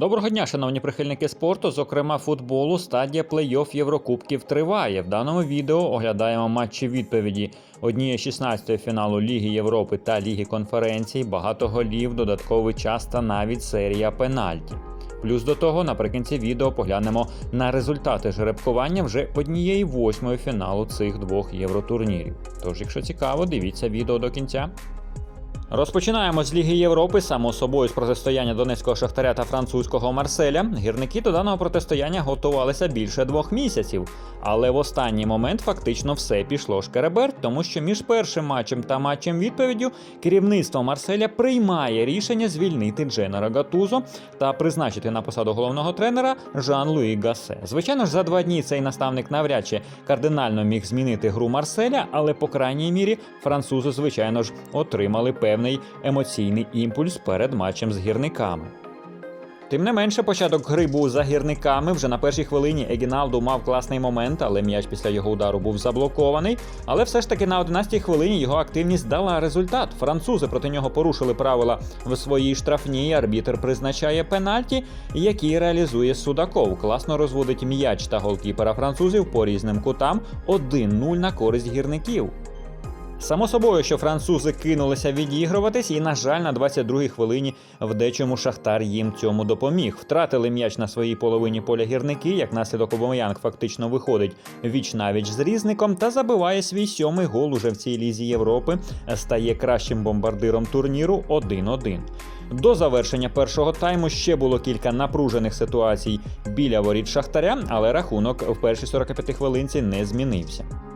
Доброго дня, шановні прихильники спорту, зокрема футболу. Стадія плей-офф Єврокубків триває. В даному відео оглядаємо матчі відповіді однієї 16-ї фіналу Ліги Європи та Ліги конференцій, багато голів, додатковий час та навіть серія пенальті. Плюс до того, наприкінці відео поглянемо на результати жеребкування вже однієї восьмої фіналу цих двох євротурнірів. Тож, якщо цікаво, дивіться відео до кінця. Розпочинаємо з Ліги Європи, само собою з протистояння Донецького Шахтаря та французького Марселя. Гірники до даного протистояння готувалися більше двох місяців. Але в останній момент фактично все пішло шкереберть, тому що між першим матчем та матчем відповіддю керівництво Марселя приймає рішення звільнити Дженера Гатузо та призначити на посаду головного тренера Жан-Луї Гасе. Звичайно ж, за два дні цей наставник навряд чи кардинально міг змінити гру Марселя, але по крайній мірі французи, звичайно ж, отримали певний емоційний імпульс перед матчем з гірниками. Тим не менше, початок гри був за гірниками. Вже на першій хвилині Егіналду мав класний момент, але м'яч після його удару був заблокований. Але все ж таки на 11-й хвилині його активність дала результат. Французи проти нього порушили правила в своїй штрафній. Арбітер призначає пенальті, які реалізує Судаков. Класно розводить м'яч та голкіпера французів по різним кутам 1-0 на користь гірників. Само собою, що французи кинулися відігруватись, і, на жаль, на 22-й хвилині в дечому Шахтар їм цьому допоміг. Втратили м'яч на своїй половині поля гірники, як наслідок Обомеянг фактично виходить віч навіч з різником та забиває свій сьомий гол уже в цій лізі Європи, стає кращим бомбардиром турніру 1-1. До завершення першого тайму ще було кілька напружених ситуацій біля воріт Шахтаря, але рахунок в першій 45 хвилинці не змінився.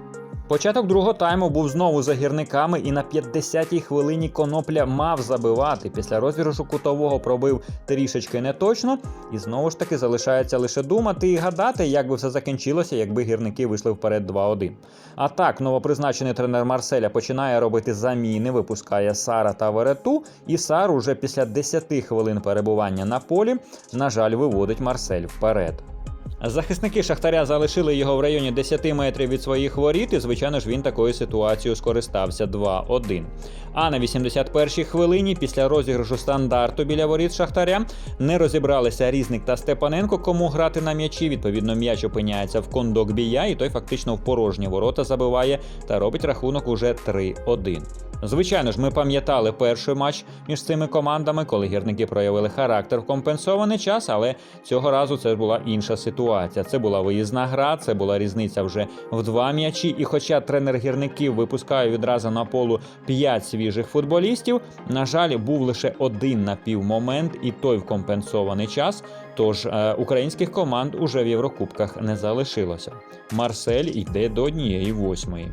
Початок другого тайму був знову за гірниками, і на 50-й хвилині конопля мав забивати. Після розіграшу кутового пробив трішечки неточно, і знову ж таки залишається лише думати і гадати, як би все закінчилося, якби гірники вийшли вперед 2-1. А так, новопризначений тренер Марселя починає робити заміни, випускає Сара та Верету, і Сар уже після 10 хвилин перебування на полі, на жаль, виводить Марсель вперед. Захисники Шахтаря залишили його в районі 10 метрів від своїх воріт, і звичайно ж він такою ситуацією скористався 2-1. А на 81-й хвилині, після розіграшу стандарту біля воріт Шахтаря, не розібралися Різник та Степаненко, кому грати на м'ячі. Відповідно, м'яч опиняється в кондок бія, і той фактично в порожні ворота забиває та робить рахунок уже 3-1. Звичайно ж, ми пам'ятали перший матч між цими командами, коли гірники проявили характер в компенсований час, але цього разу це була інша ситуація. Це була виїзна гра, це була різниця вже в два м'ячі. І хоча тренер гірників випускає відразу на полу 5 свіжих футболістів, на жаль, був лише один напівмомент, і той в компенсований час. Тож е, українських команд уже в Єврокубках не залишилося. Марсель йде до однієї восьмої.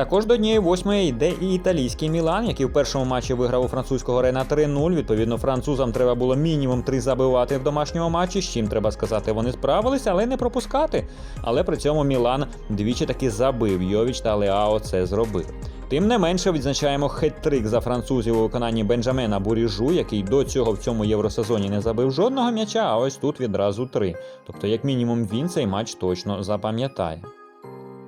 Також до однієї восьмої йде і італійський Мілан, який в першому матчі виграв у французького Рена 3-0. Відповідно, французам треба було мінімум 3 забивати в домашньому матчі. З чим треба сказати, вони справилися, але не пропускати. Але при цьому Мілан двічі таки забив. Йовіч та Леао це зробив. Тим не менше відзначаємо хет-трик за французів у виконанні Бенджамена Буріжу, який до цього в цьому євросезоні не забив жодного м'яча, а ось тут відразу три. Тобто, як мінімум, він цей матч точно запам'ятає.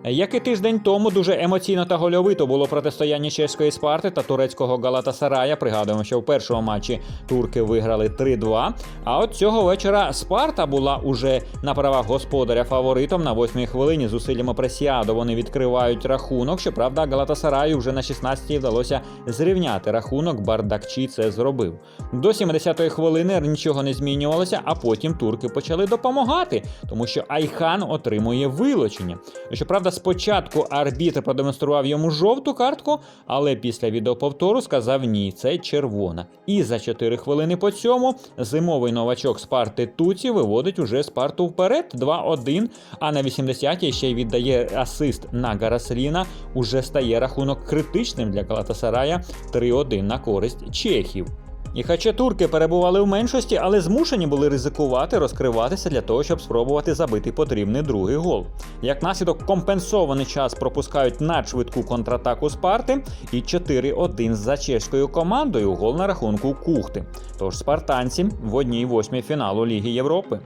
Як і тиждень тому, дуже емоційно та гольовито було протистояння чеської спарти та турецького Галатасарая. Пригадуємо, що в першому матчі турки виграли 3-2. А от цього вечора Спарта була уже на правах господаря фаворитом на восьмій хвилині. Зусиллями пресіаду вони відкривають рахунок. Щоправда, Галатасараю вже на 16-й вдалося зрівняти рахунок. Бардакчі це зробив. До 70-ї хвилини нічого не змінювалося, а потім турки почали допомагати, тому що Айхан отримує вилучення. Щоправда, спочатку арбітр продемонстрував йому жовту картку, але після відеоповтору сказав ні, це червона. І за 4 хвилини по цьому зимовий новачок Спарти Туці виводить уже Спарту вперед 2-1. А на 80-й ще й віддає асист на Гарасліна. Уже стає рахунок критичним для Галатасарая 3-1 на користь чехів. І хоча турки перебували в меншості, але змушені були ризикувати, розкриватися для того, щоб спробувати забити потрібний другий гол. Як наслідок, компенсований час пропускають надшвидку контратаку Спарти і 4-1 за чеською командою гол на рахунку Кухти. Тож спартанці в одній восьмій фіналу Ліги Європи.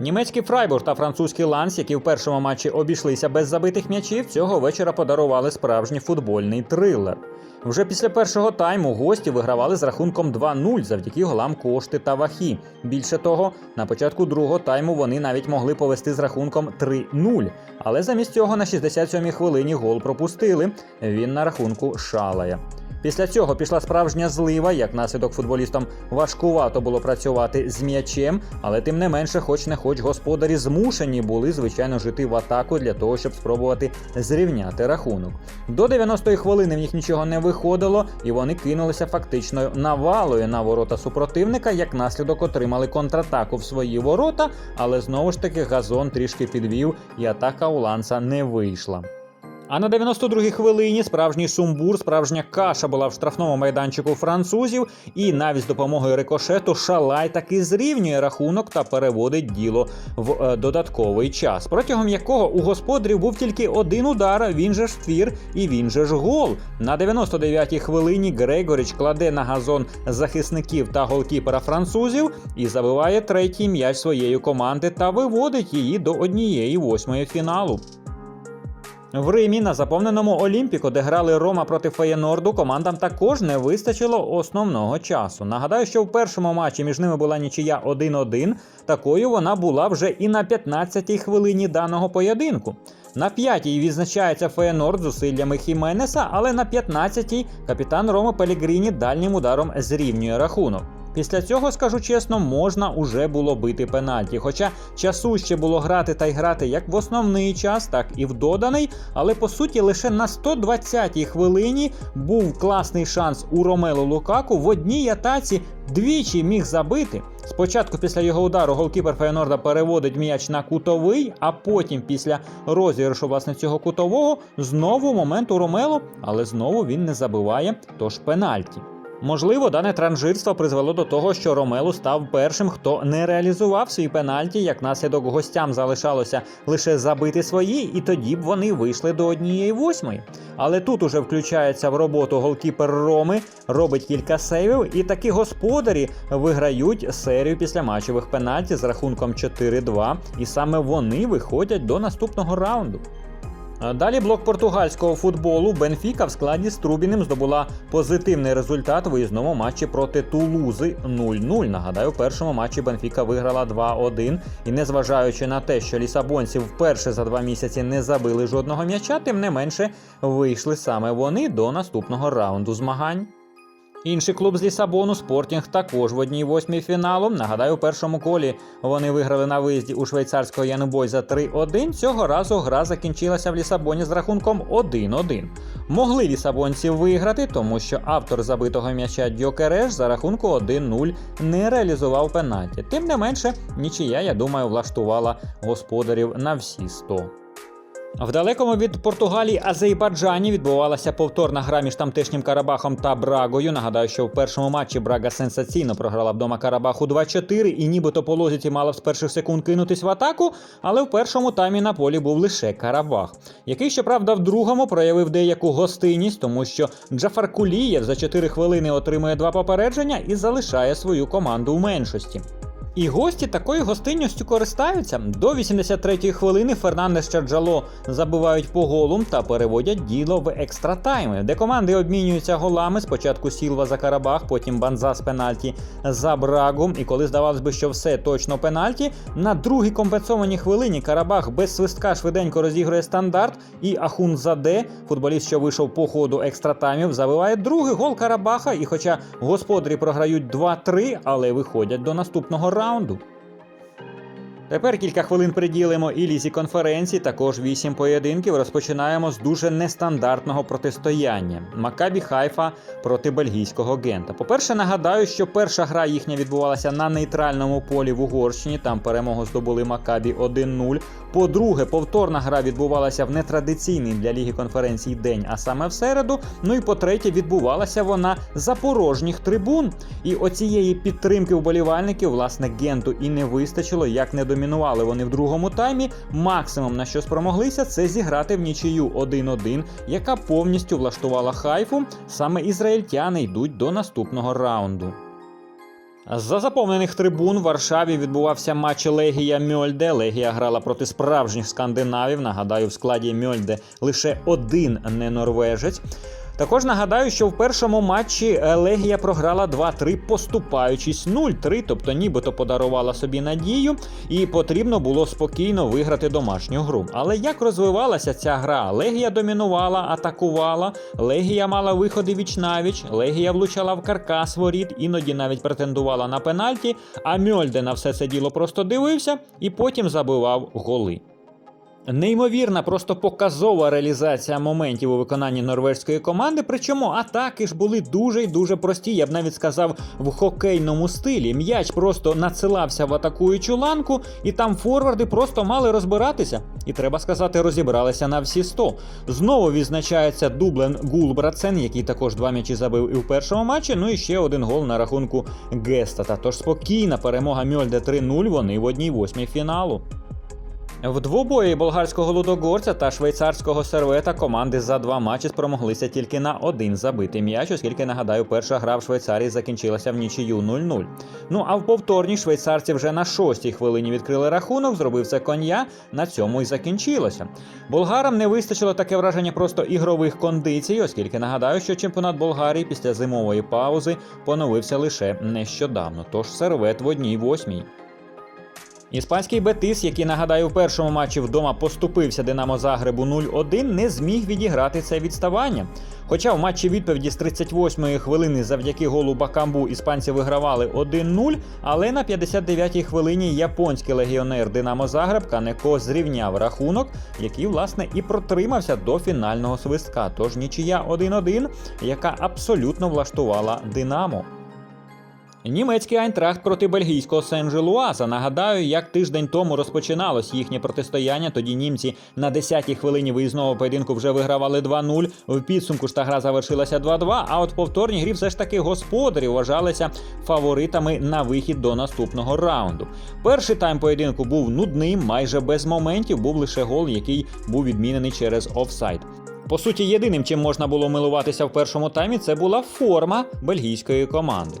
Німецький Фрайбург та французький Ланс, які в першому матчі обійшлися без забитих м'ячів, цього вечора подарували справжній футбольний трилер. Вже після першого тайму гості вигравали з рахунком 2-0 завдяки голам кошти та вахі. Більше того, на початку другого тайму вони навіть могли повести з рахунком 3-0. Але замість цього на 67-й хвилині гол пропустили. Він на рахунку шалає. Після цього пішла справжня злива, як наслідок футболістам важкувато було працювати з м'ячем, але тим не менше, хоч не хоч господарі змушені були звичайно жити в атаку для того, щоб спробувати зрівняти рахунок. До 90-ї хвилини в них нічого не виходило, і вони кинулися фактично навалою на ворота супротивника. Як наслідок отримали контратаку в свої ворота, але знову ж таки газон трішки підвів, і атака у ланса не вийшла. А на 92-й хвилині справжній сумбур, справжня каша була в штрафному майданчику французів, і навіть з допомогою рикошету Шалай таки зрівнює рахунок та переводить діло в е, додатковий час, протягом якого у господарів був тільки один удар. Він же ж твір і він же ж гол. На 99-й хвилині Грегоріч кладе на газон захисників та голкіпера французів і забиває третій м'яч своєї команди та виводить її до однієї восьмої фіналу. В Римі на заповненому Олімпіку, де грали Рома проти Феєнорду, командам також не вистачило основного часу. Нагадаю, що в першому матчі між ними була нічия 1-1. Такою вона була вже і на 15-й хвилині даного поєдинку. На п'ятій відзначається Феєнорд зусиллями Хіменеса, але на 15-й капітан Рома Пелігріні дальнім ударом зрівнює рахунок. Після цього, скажу чесно, можна уже було бити пенальті. Хоча часу ще було грати та й грати як в основний час, так і в доданий. Але по суті, лише на 120-й хвилині був класний шанс у Ромелу Лукаку в одній атаці двічі міг забити. Спочатку після його удару голкіпер Фейнорда переводить м'яч на кутовий, а потім після розіграшу власне цього кутового знову момент у Ромело, але знову він не забиває, тож пенальті. Можливо, дане транжирство призвело до того, що Ромелу став першим, хто не реалізував свій пенальті, як наслідок гостям залишалося лише забити свої, і тоді б вони вийшли до однієї восьмої. Але тут уже включається в роботу голкіпер Роми, робить кілька сейвів, і такі господарі виграють серію післяматчевих пенальті з рахунком 4-2, і саме вони виходять до наступного раунду. Далі блок португальського футболу Бенфіка в складі з Трубіним здобула позитивний результат в виїзному матчі проти Тулузи 0-0. Нагадаю, в першому матчі Бенфіка виграла 2-1. І незважаючи на те, що лісабонці вперше за два місяці не забили жодного м'яча, тим не менше вийшли саме вони до наступного раунду змагань. Інший клуб з Лісабону Спортінг також в одній восьмій фіналу. Нагадаю, у першому колі вони виграли на виїзді у швейцарського Янубой за 3-1. Цього разу гра закінчилася в Лісабоні з рахунком 1-1. Могли лісабонці виграти, тому що автор забитого м'яча Дьокереш за рахунку 1-0 не реалізував пенальті. Тим не менше, нічия, я думаю, влаштувала господарів на всі 100. В далекому від Португалії Азербайджані відбувалася повторна гра між тамтешнім Карабахом та Брагою. Нагадаю, що в першому матчі Брага сенсаційно програла вдома Карабаху 2-4 і нібито по лозіці мала з перших секунд кинутись в атаку, але в першому таймі на полі був лише Карабах, який, щоправда, в другому проявив деяку гостинність, тому що Джафар Кулієв за 4 хвилини отримує два попередження і залишає свою команду у меншості. І гості такою гостинністю користаються. До 83-ї хвилини Фернандес Чарджало забивають по голу та переводять діло в екстра тайми, де команди обмінюються голами. Спочатку Сілва за Карабах, потім Банза з пенальті за Брагу. І коли здавалось би, що все точно пенальті, на другій компенсованій хвилині Карабах без свистка швиденько розігрує стандарт. І Ахун Заде, футболіст, що вийшов по ходу екстра таймів, забиває другий гол Карабаха. І хоча господарі програють 2-3, але виходять до наступного раунду раунду. Тепер кілька хвилин приділимо і лізі конференції. Також вісім поєдинків. Розпочинаємо з дуже нестандартного протистояння Макабі Хайфа проти бельгійського гента. По-перше, нагадаю, що перша гра їхня відбувалася на нейтральному полі в Угорщині. Там перемогу здобули Макабі 1-0. По-друге, повторна гра відбувалася в нетрадиційний для ліги конференцій день, а саме в середу. Ну і по-третє, відбувалася вона за порожніх трибун. І оцієї підтримки вболівальників, власне, генту і не вистачило, як не домінували вони в другому таймі. Максимум на що спромоглися, це зіграти в нічию 1-1, яка повністю влаштувала хайфу. Саме ізраїльтяни йдуть до наступного раунду. За заповнених трибун в Варшаві відбувався матч Легія Мьольде. Легія грала проти справжніх скандинавів. Нагадаю, в складі Мьольде лише один не норвежець. Також нагадаю, що в першому матчі е, Легія програла 2-3, поступаючись 0-3, тобто нібито подарувала собі надію, і потрібно було спокійно виграти домашню гру. Але як розвивалася ця гра? Легія домінувала, атакувала, Легія мала виходи віч навіч, Легія влучала в каркас воріт, іноді навіть претендувала на пенальті. А Мьольде на все це діло просто дивився і потім забивав голи. Неймовірна, просто показова реалізація моментів у виконанні норвежської команди. Причому атаки ж були дуже й дуже прості. Я б навіть сказав в хокейному стилі. М'яч просто надсилався в атакуючу ланку, і там форварди просто мали розбиратися. І треба сказати, розібралися на всі 100. Знову відзначається Дублен Гулбрацен, який також два м'ячі забив і в першому матчі. Ну і ще один гол на рахунку Гестата. Тож спокійна перемога Мьольде 3-0. Вони в одній восьмій фіналу. В двобої болгарського лудогорця та швейцарського сервета команди за два матчі спромоглися тільки на один забитий м'яч, оскільки нагадаю, перша гра в Швейцарії закінчилася в нічию 0-0. Ну а в повторній швейцарці вже на шостій хвилині відкрили рахунок, зробив це коня. На цьому й закінчилося. Болгарам не вистачило таке враження просто ігрових кондицій, оскільки нагадаю, що чемпіонат Болгарії після зимової паузи поновився лише нещодавно. Тож сервет в одній восьмій. Іспанський Бетис, який нагадаю в першому матчі вдома поступився Динамо Загребу 0-1, не зміг відіграти це відставання. Хоча в матчі відповіді з 38-ї хвилини завдяки голу Бакамбу іспанці вигравали 1-0, але на 59-й хвилині японський легіонер Динамо Загреб Канеко зрівняв рахунок, який власне і протримався до фінального свистка. Тож нічия 1-1, яка абсолютно влаштувала Динамо. Німецький Айнтрахт проти бельгійського Сен-Желуаза. Нагадаю, як тиждень тому розпочиналось їхнє протистояння. Тоді німці на 10-й хвилині виїзного поєдинку вже вигравали 2-0. В підсумку ж та гра завершилася 2-2. А от в повторній грі все ж таки господарі вважалися фаворитами на вихід до наступного раунду. Перший тайм поєдинку був нудним, майже без моментів. Був лише гол, який був відмінений через офсайд. По суті, єдиним, чим можна було милуватися в першому таймі, це була форма бельгійської команди.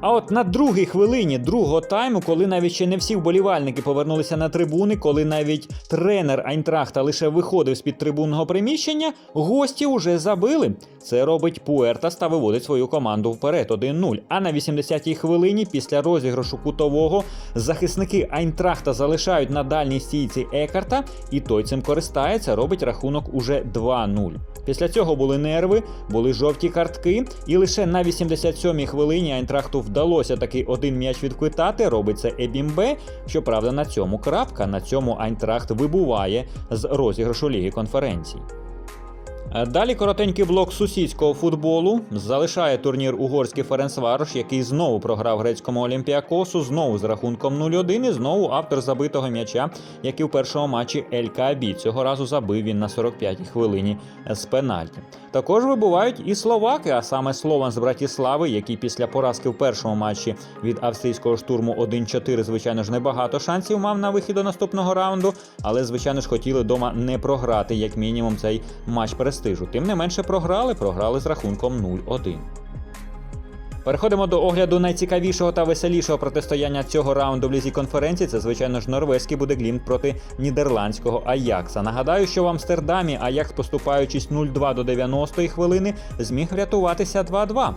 А от на другій хвилині другого тайму, коли навіть ще не всі вболівальники повернулися на трибуни, коли навіть тренер Айнтрахта лише виходив з під трибунного приміщення, гості вже забили. Це робить Пуертас та виводить свою команду вперед 1-0. А на 80-й хвилині, після розіграшу кутового, захисники Айнтрахта залишають на дальній стійці Екарта, і той цим користається, робить рахунок уже 2-0. Після цього були нерви, були жовті картки, і лише на 87-й хвилині Айнтрахту вдалося таки один м'яч відквитати. Робить це Ебімбе. Щоправда, на цьому крапка. На цьому Айнтрахт вибуває з розіграшу ліги конференцій. Е, Далі коротенький блок сусідського футболу залишає турнір угорський Ференцварош, який знову програв грецькому Олімпіакосу, знову з рахунком 0-1 і знову автор забитого м'яча, який в першому матчі Ель Каабі. Цього разу забив він на 45-й хвилині з пенальті. Також вибувають і словаки, а саме Слован з Братіслави, який після поразки в першому матчі від австрійського штурму 1-4, звичайно ж, небагато шансів мав на вихід до наступного раунду, але звичайно ж хотіли дома не програти, як мінімум, цей матч престижу. Тим не менше програли, програли з рахунком 0-1. Переходимо до огляду найцікавішого та веселішого протистояння цього раунду в лізі конференції. Це, звичайно ж, норвезький буде Глімт проти нідерландського Аякса. Нагадаю, що в Амстердамі Аякс, поступаючись 0-2 до 90-ї хвилини, зміг врятуватися 2-2.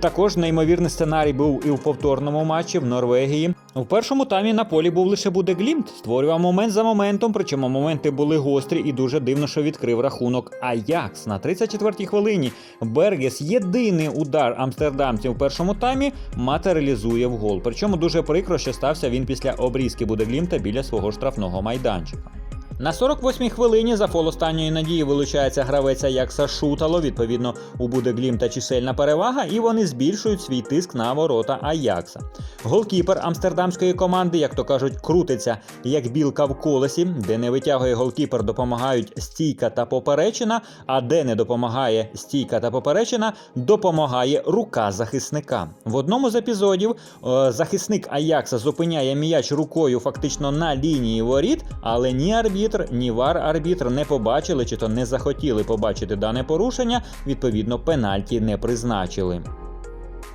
Також неймовірний сценарій був і в повторному матчі в Норвегії. У першому таймі на полі був лише буде Глімт, створював момент за моментом, причому моменти були гострі і дуже дивно, що відкрив рахунок Аякс. На 34-й хвилині Бергес єдиний удар амстердамців у першому таймі матеріалізує в гол. Причому дуже прикро, що стався він після обрізки буде Глімта біля свого штрафного майданчика. На 48-й хвилині за фол останньої надії вилучається гравець Аякса Шутало. Відповідно, у буде Глімта чисельна перевага, і вони збільшують свій тиск на ворота Аякса. Голкіпер амстердамської команди, як то кажуть, крутиться як білка в колесі, де не витягує голкіпер, допомагають стійка та поперечина. А де не допомагає стійка та поперечина, допомагає рука захисника. В одному з епізодів е, захисник Аякса зупиняє м'яч рукою фактично на лінії воріт, але ні арбітр, ні вар-арбітр не побачили чи то не захотіли побачити дане порушення. Відповідно, пенальті не призначили.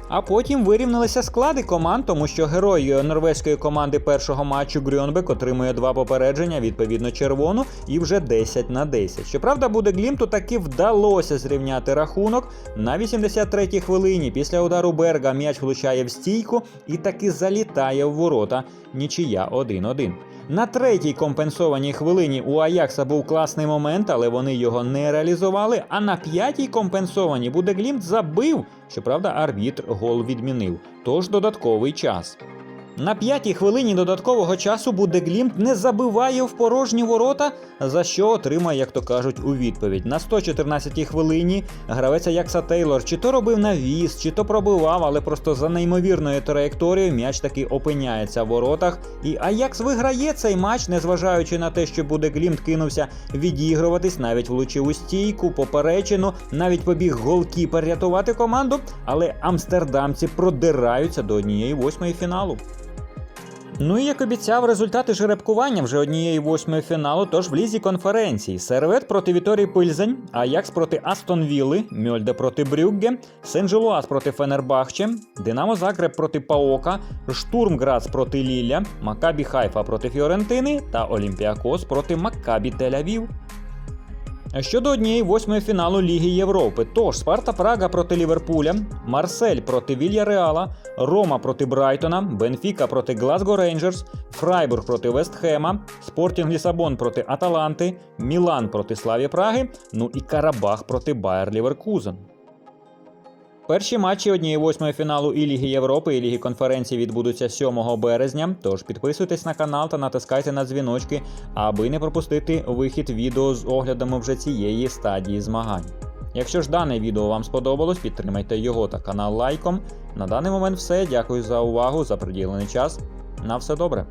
А потім вирівнялися склади команд, тому що герой норвезької команди першого матчу Грюнбек отримує два попередження, відповідно червону, і вже 10 на 10. Щоправда, буде Глімту таки вдалося зрівняти рахунок. На 83-й хвилині після удару Берга м'яч влучає в стійку і таки залітає в ворота. Нічия 1-1. На третій компенсованій хвилині у Аякса був класний момент, але вони його не реалізували. А на п'ятій компенсованій Будеглімт забив. Щоправда, арбітр гол відмінив. Тож додатковий час. На п'ятій хвилині додаткового часу Будеглімт не забиває в порожні ворота, за що отримає, як то кажуть, у відповідь. На 114-й хвилині гравець Аякса Тейлор чи то робив навіс, чи то пробивав, але просто за неймовірною траєкторією м'яч таки опиняється в воротах. І Аякс виграє цей матч, незважаючи на те, що Будеглімт кинувся відігруватись, навіть влучив у стійку, поперечину, навіть побіг голкіпер рятувати команду, але амстердамці продираються до однієї восьмої фіналу. Ну і як обіцяв, результати жеребкування вже однієї восьмої фіналу, тож в лізі конференції. Сервет проти Віторії Пильзень, Аякс проти Астон Вілли, Мьольде проти Брюгге, Сен-Желуаз проти Фенербахче, Динамо Загреб проти Паока, Штурм Грац проти Лілля, Макабі Хайфа проти Фіорентини та Олімпіакос проти Макабі Тель-Авів. Щодо однієї восьмої фіналу Ліги Європи, тож Спарта Прага проти Ліверпуля, Марсель проти Вільяреала, Рома проти Брайтона, Бенфіка проти Глазго Рейнджерс, Фрайбург проти Вестхема, Спортінг Лісабон проти Аталанти, Мілан проти Славі Праги, ну і Карабах проти Байер Ліверкузен. Перші матчі однієї восьмої фіналу і Ліги Європи, і Ліги конференції відбудуться 7 березня. Тож підписуйтесь на канал та натискайте на дзвіночки, аби не пропустити вихід відео з оглядами вже цієї стадії змагань. Якщо ж дане відео вам сподобалось, підтримайте його та канал лайком. На даний момент все. Дякую за увагу, за приділений час. На все добре.